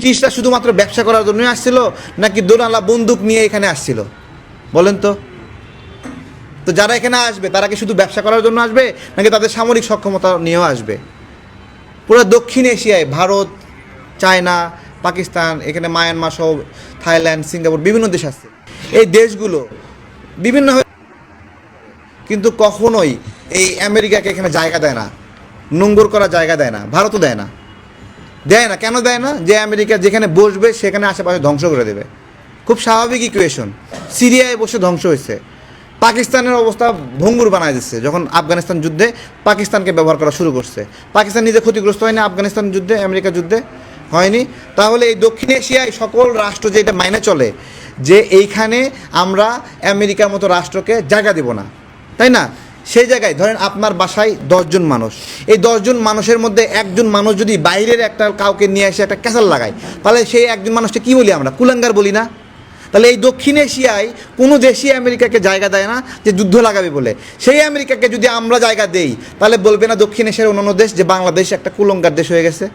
ব্রিটিশরা শুধুমাত্র ব্যবসা করার জন্যই আসছিল নাকি দোনালা বন্দুক নিয়ে এখানে আসছিল? বলেন তো। তো যারা এখানে আসবে, তারা কি শুধু ব্যবসা করার জন্য আসবে, নাকি তাদের সামরিক সক্ষমতা নিয়েও আসবে? পুরো দক্ষিণ এশিয়ায় ভারত, চায়না, পাকিস্তান, এখানে মায়ানমার সহ থাইল্যান্ড, সিঙ্গাপুর বিভিন্ন দেশ আছে। এই দেশগুলো বিভিন্ন কিন্তু কখনোই এই আমেরিকাকে এখানে জায়গা দেয় না নোংর করা জায়গা দেয় না, ভারতও দেয় না। দেয় না, কেন দেয় না? যে আমেরিকা যেখানে বসবে, সেখানে আশেপাশে ধ্বংস করে দেবে। খুব স্বাভাবিক ইকুয়েশন সিরিয়ায় বসে ধ্বংস হয়েছে। পাকিস্তানের অবস্থা ভঙ্গুর বানায় দিচ্ছে। যখন আফগানিস্তান যুদ্ধে পাকিস্তানকে ব্যবহার করা শুরু করছে। পাকিস্তান নিজে ক্ষতিগ্রস্ত হয়নি আফগানিস্তান যুদ্ধে, আমেরিকা যুদ্ধে হয়নি। তাহলে এই দক্ষিণ এশিয়ায় সকল রাষ্ট্র যে এটা মাইনে চলে, যে এইখানে আমরা আমেরিকার মতো রাষ্ট্রকে জায়গা দেব না। তাই না? সেই জায়গায় ধরেন আপনার বাসায় দশজন মানুষ। এই দশজন মানুষের মধ্যে একজন মানুষ যদি বাইরের একটা কাউকে নিয়ে এসে একটা ক্যাসাল লাগায়, তাহলে সেই একজন মানুষটা কী বলি আমরা? কুলাঙ্গার বলি না? তাহলে এই দক্ষিণ এশিয়ায় কোনো দেশই আমেরিকাকে জায়গা দেয় না যে যুদ্ধ লাগাবে বলে। সেই আমেরিকাকে যদি আমরা জায়গা দেই, তাহলে বলবে না দক্ষিণ এশিয়ার অন্যান্য দেশ যে বাংলাদেশ একটা কুলঙ্গার দেশ হয়ে গেছে?